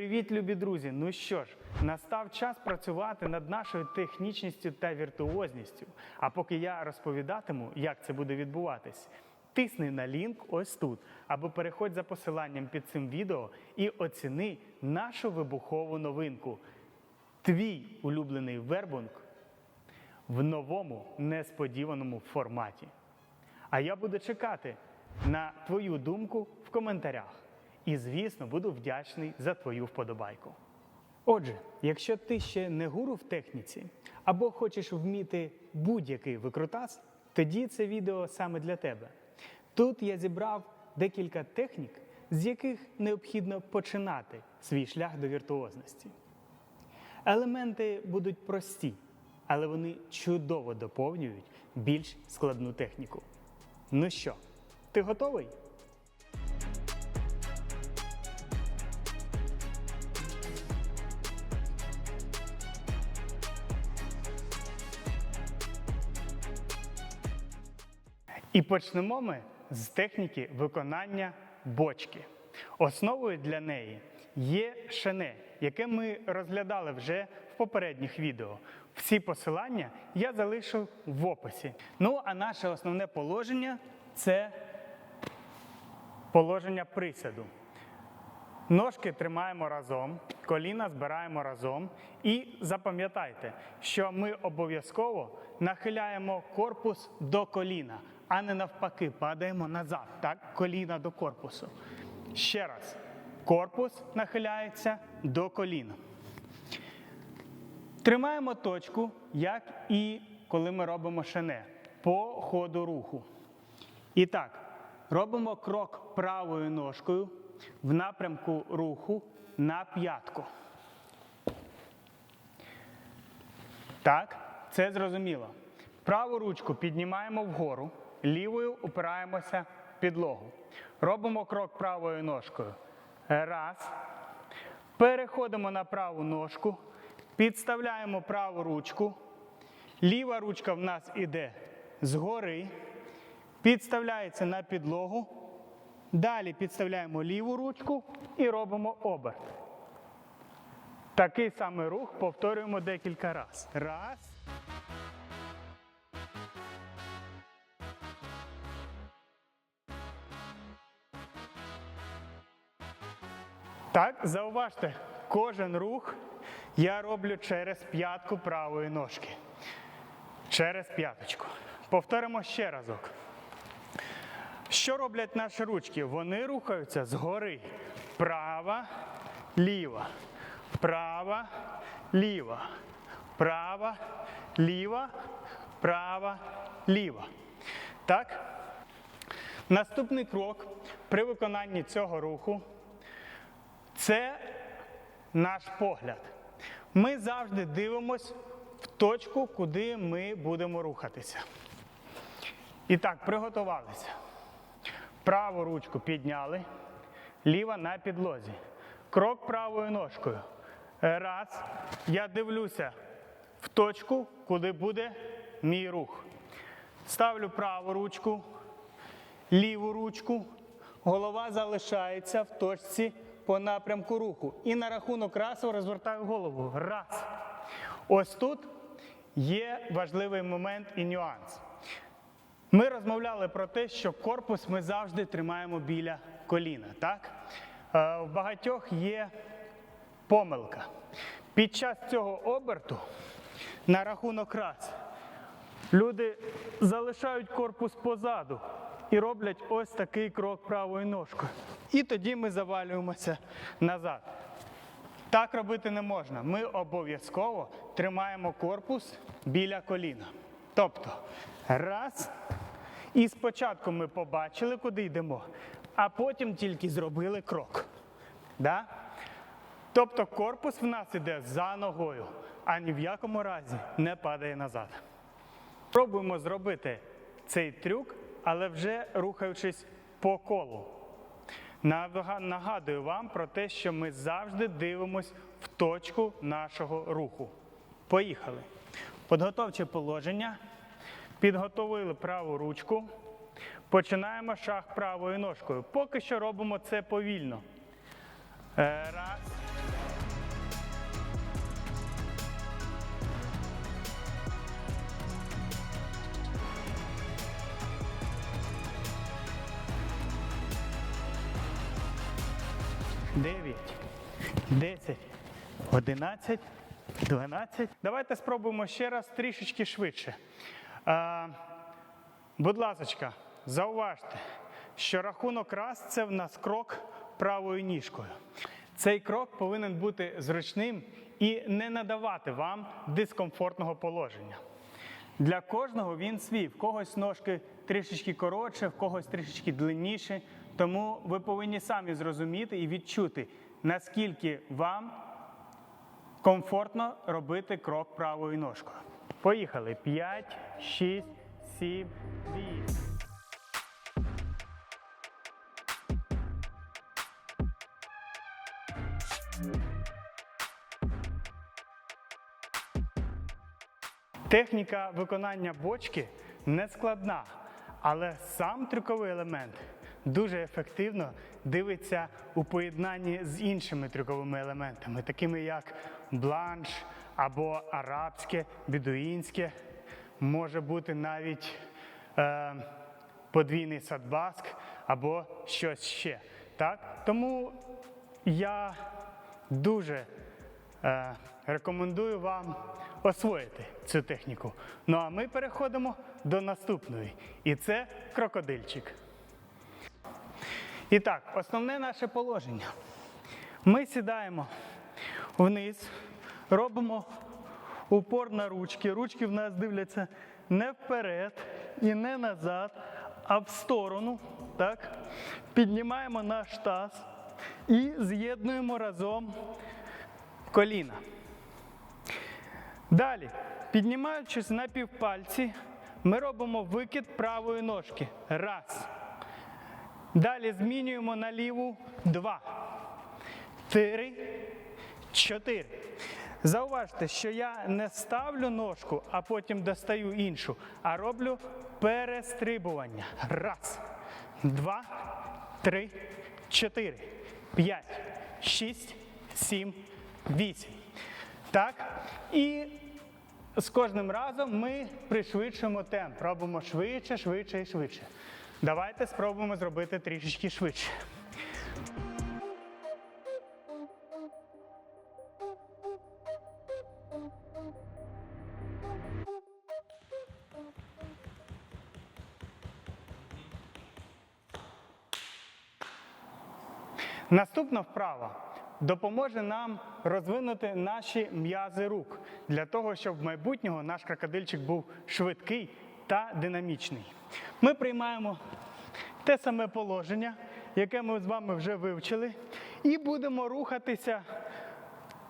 Привіт, любі друзі! Ну що ж, настав час працювати над нашою технічністю та віртуозністю. А поки я розповідатиму, як це буде відбуватись, тисни на лінк ось тут, або переходь за посиланням під цим відео і оціни нашу вибухову новинку. Твій улюблений вербунг в новому несподіваному форматі. А я буду чекати на твою думку в коментарях. І, звісно, буду вдячний за твою вподобайку. Отже, якщо ти ще не гуру в техніці або хочеш вміти будь-який викрутас, тоді це відео саме для тебе. Тут я зібрав декілька технік, з яких необхідно починати свій шлях до віртуозності. Елементи будуть прості, але вони чудово доповнюють більш складну техніку. Ну що, ти готовий? І почнемо ми з техніки виконання бочки. Основою для неї є шене, яке ми розглядали вже в попередніх відео. Всі посилання я залишу в описі. Ну а наше основне положення це положення присяду. Ножки тримаємо разом, коліна збираємо разом. І запам'ятайте, що ми обов'язково нахиляємо корпус до коліна, а не навпаки, падаємо назад, так? коліна до корпусу. Ще раз. Корпус нахиляється до коліна. Тримаємо точку, як і коли ми робимо шене по ходу руху. І так, робимо крок правою ножкою в напрямку руху на п'ятку. Так, це зрозуміло. Праву ручку піднімаємо вгору, лівою упираємося в підлогу. Робимо крок правою ножкою. Раз. Переходимо на праву ножку, підставляємо праву ручку. Ліва ручка в нас іде згори, підставляється на підлогу. Далі підставляємо ліву ручку і робимо оберт. Такий самий рух повторюємо декілька разів. Раз. Так, зауважте, кожен рух я роблю через п'ятку правої ножки. Через п'яточку. Повторимо ще разок. Що роблять наші ручки? Вони рухаються згори. Права, ліва, права, ліва, права, ліва, права, ліва. Так? Наступний крок при виконанні цього руху це наш погляд. Ми завжди дивимось в точку, куди ми будемо рухатися. І так, приготувалися. Праву ручку підняли, ліва на підлозі. Крок правою ножкою. Раз. Я дивлюся в точку, куди буде мій рух. Ставлю праву ручку, ліву ручку. Голова залишається в точці по напрямку руху. І на рахунок разу розвертаю голову. Раз. Ось тут є важливий момент і нюанс. Ми розмовляли про те, що корпус ми завжди тримаємо біля коліна. Так? Е, В багатьох є помилка. Під час цього оберту на рахунок раз люди залишають корпус позаду і роблять ось такий крок правою ножкою. І тоді ми завалюємося назад. Так робити не можна. Ми обов'язково тримаємо корпус біля коліна. Тобто, раз. І спочатку ми побачили, куди йдемо, а потім тільки зробили крок. Да? Тобто корпус в нас іде за ногою, а ні в якому разі не падає назад. Пробуємо зробити цей трюк, але вже рухаючись по колу. Нагадую вам про те, що ми завжди дивимося в точку нашого руху. Поїхали. Подготовче положення. Підготовили праву ручку. Починаємо шаг правою ножкою. Поки що робимо це повільно. Е, раз. 9, 10, 11, 12. Давайте спробуємо ще раз трішечки швидше. А, Будь ласка, зауважте, що рахунок раз це в нас крок правою ніжкою. Цей крок повинен бути зручним і не надавати вам дискомфортного положення. Для кожного він свій, в когось ножки трішечки коротше, в когось трішечки длинніше, тому ви повинні самі зрозуміти і відчути, наскільки вам комфортно робити крок правою ножкою. Поїхали. 5, 6, 7, 8. Техніка виконання бочки не складна, але сам трюковий елемент дуже ефективно дивиться у поєднанні з іншими трюковими елементами, такими як бланш або арабське, бідуїнське, може бути навіть е, подвійний садбаск або щось ще. Так? Тому я дуже е, рекомендую вам освоїти цю техніку. Ну а ми переходимо до наступної. І це крокодильчик. І так, основне наше положення. Ми сідаємо вниз, робимо упор на ручки. Ручки в нас дивляться не вперед і не назад, а в сторону. Так? Піднімаємо наш таз і з'єднуємо разом коліна. Далі, піднімаючись на півпальці, ми робимо викид правої ножки. Раз. Далі змінюємо на ліву. Два. Три. Чотири. Зауважте, що я не ставлю ножку, а потім достаю іншу, а роблю перестрибування. Раз, два, три, чотири, п'ять, шість, сім, вісім. Так? І з кожним разом ми пришвидшуємо темп. Робимо швидше, швидше і швидше. Давайте спробуємо зробити трішечки швидше. Наступна вправа допоможе нам розвинути наші м'язи рук для того, щоб в майбутнього наш крокодильчик був швидкий та динамічний. Ми приймаємо те саме положення, яке ми з вами вже вивчили, і будемо рухатися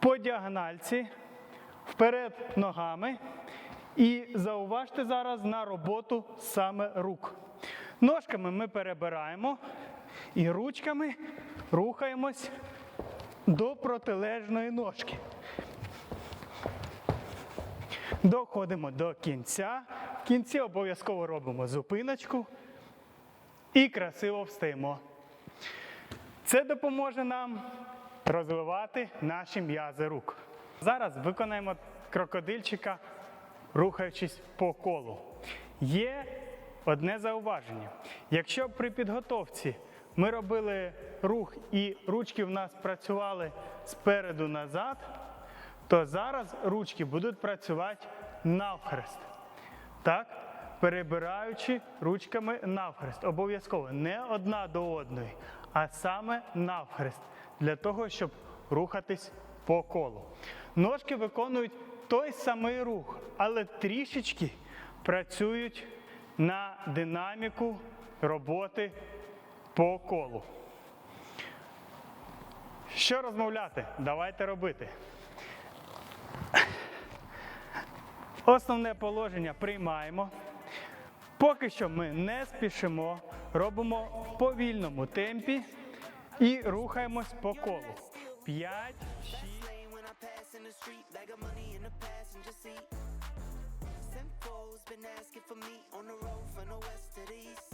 по діагональці вперед ногами. І зауважте зараз на роботу саме рук. Ножками ми перебираємо і ручками рухаємось до протилежної ножки. Доходимо до кінця. В кінці обов'язково робимо зупиночку і красиво встаємо. Це допоможе нам розвивати наші м'язи рук. Зараз виконаємо крокодильчика, рухаючись по колу. Є одне зауваження. Якщо при підготовці ми робили рух і ручки в нас працювали спереду назад, то зараз ручки будуть працювати навхрест. Так? Перебираючи ручками навхрест. Обов'язково не одна до одної, а саме навхрест. Для того, щоб рухатись по колу. Ножки виконують той самий рух, але трішечки працюють на динаміку роботи по колу. Що розмовляти? Давайте робити. Основне положення приймаємо. Поки що ми не спішимо, робимо в повільному темпі і рухаємось по колу. 5, 6, lane when I pass in the street. Bag of money in the passenger seat. Simcoe's been asking for me on the road from the west to the east.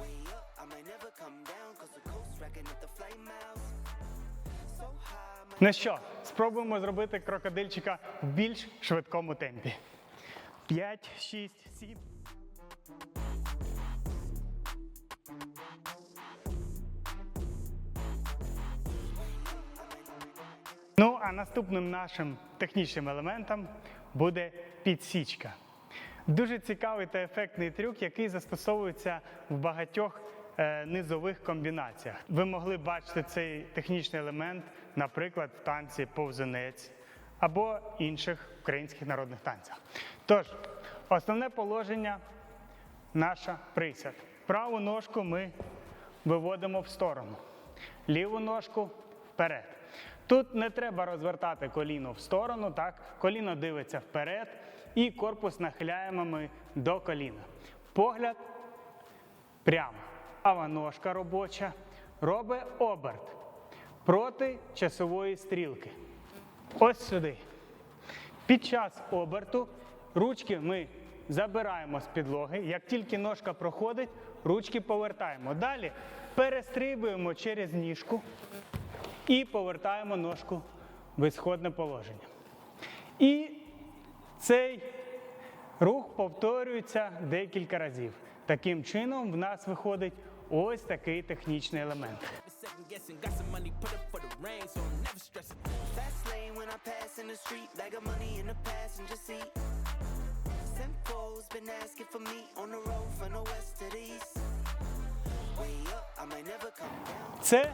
Way up, I might never come down, cause the coast racking up the flight miles. Ну що, спробуємо зробити крокодильчика в більш швидкому темпі. 5, 6, 7. Ну, а наступним нашим технічним елементом буде підсічка. Дуже цікавий та ефектний трюк, який застосовується в багатьох низових комбінаціях. Ви могли бачити цей технічний елемент, наприклад, в танці повзунець або інших українських народних танцях. Тож, основне положення наша присяд. Праву ножку ми виводимо в сторону, ліву ножку вперед. Тут не треба розвертати коліно в сторону, так? коліно дивиться вперед і корпус нахиляємо ми до коліна. Погляд прямо. Права ножка робоча робить оберт проти часової стрілки. Ось сюди. Під час оберту ручки ми забираємо з підлоги. Як тільки ножка проходить, ручки повертаємо. Далі перестрибуємо через ніжку і повертаємо ножку в ісходне положення. І цей рух повторюється декілька разів. Таким чином в нас виходить ось такий технічний елемент. Це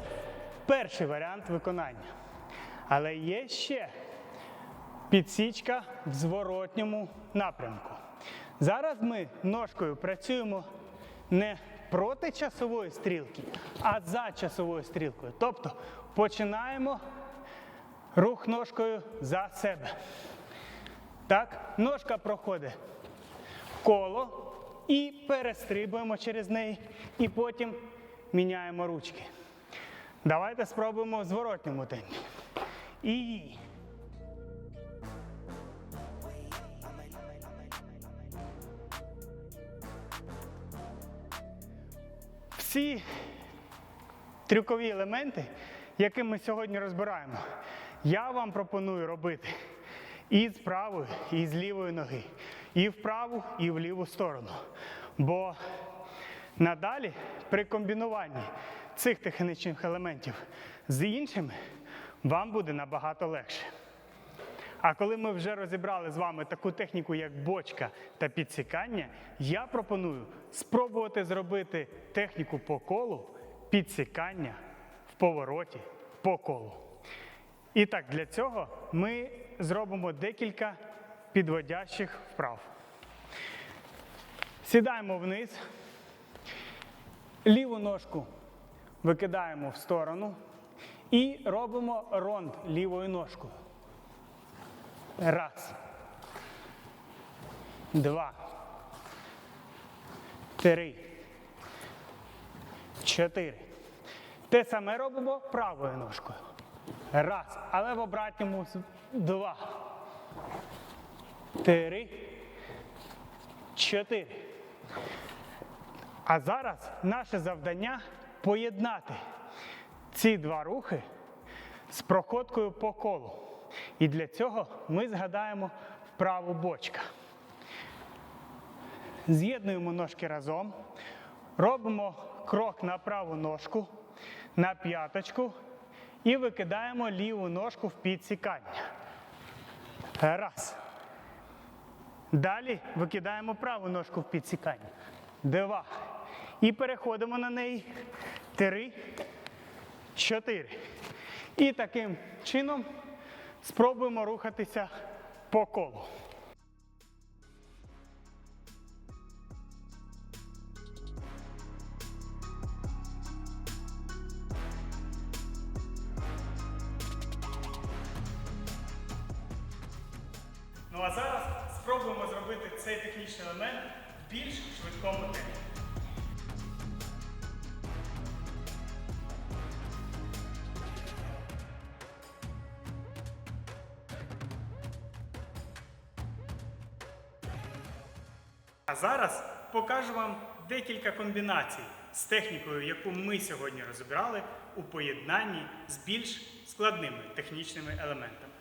перший варіант виконання. Але є ще підсічка в зворотньому напрямку. Зараз ми ножкою працюємо не проти часової стрілки, а за часовою стрілкою. Тобто починаємо рух ножкою за себе. Так, ножка проходить коло і перестрибуємо через неї, і потім міняємо ручки. Давайте спробуємо в зворотньому темпі. І всі трюкові елементи, які ми сьогодні розбираємо, я вам пропоную робити і з правої, і з лівої ноги, і в праву, і в ліву сторону. Бо надалі при комбінуванні цих технічних елементів з іншими вам буде набагато легше. А коли ми вже розібрали з вами таку техніку, як бочка та підсікання, я пропоную спробувати зробити техніку по колу підсікання в повороті по колу. І так, для цього ми зробимо декілька підводящих вправ. Сідаємо вниз, ліву ножку викидаємо в сторону і робимо ронд лівою ножкою. Раз. Два. Три. Чотири. Те саме робимо правою ножкою. Раз. Але в обратньому два. Три. Чотири. А зараз наше завдання поєднати ці два рухи з проходкою по колу. І для цього ми згадаємо вправу бочка. З'єднуємо ножки разом, робимо крок на праву ножку, на п'яточку і викидаємо ліву ножку в підсікання. Раз. Далі викидаємо праву ножку в підсікання. Два. І переходимо на неї. Три. Чотири. І таким чином спробуємо рухатися по колу. Ну а зараз спробуємо зробити цей технічний елемент в більш швидкому темпі. Зараз покажу вам декілька комбінацій з технікою, яку ми сьогодні розібрали у поєднанні з більш складними технічними елементами.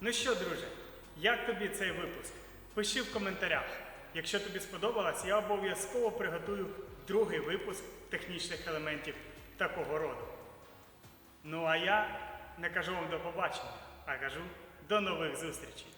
Ну що, друже, як тобі цей випуск? Пиши в коментарях. Якщо тобі сподобалось, я обов'язково приготую другий випуск технічних елементів такого роду. Ну а я не кажу вам до побачення, а кажу до нових зустрічей.